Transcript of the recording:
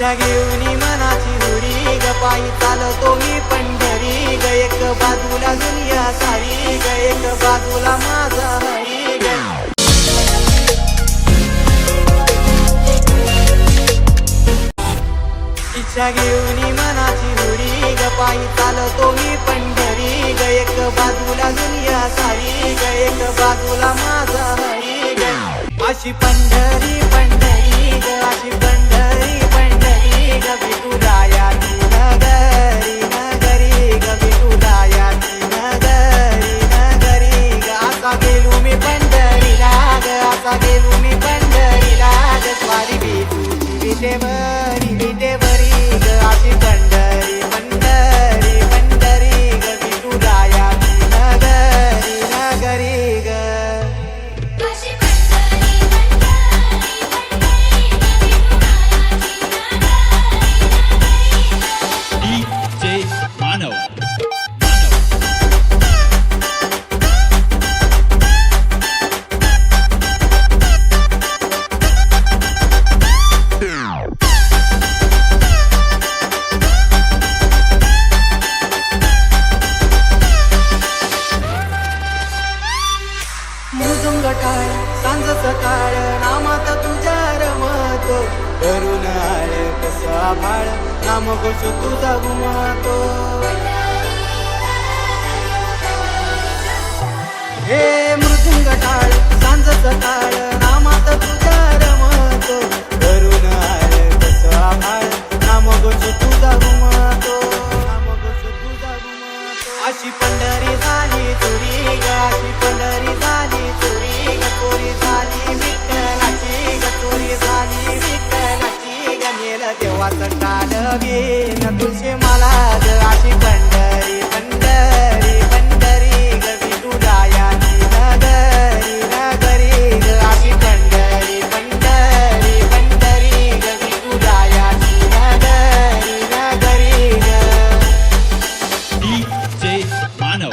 इच्छा घेऊन मनाची हुरी ग पायी चालतो मी पंढरी ग एक बाजूला दुनिया सारी ग एक बाजूला माझा हरी ग. इच्छा घेऊन मनाची हुरी ग पायी चालतो मी पंढरी ग एक बाजूला दुनिया सारी ग एक बाजूला माझा हरी ग. अशी पंढरी Hari Deva सकाळ नामात तुझ्या रमतो. करून आळ कसा भाळ नाम घोष तुझा घुमतो हे मृदुंग टाळ सांज सकाळ नामात तुझ्या रमतो. करून आळ कसा भाळ नाम घोष तुझा घुमतो नाम घोष तुझा घुमतो अशी पंढरी झाली तुरी ग अशी पंढरी देवाचं टाल घेन तुझे मला अशी पंढरी पंढरी पंढरी गवी तुडायाची नगरी नगरी अशी पंढरी पंढरी पंढरी गवी तुडायाची नगरी नगरी डी जे मानव.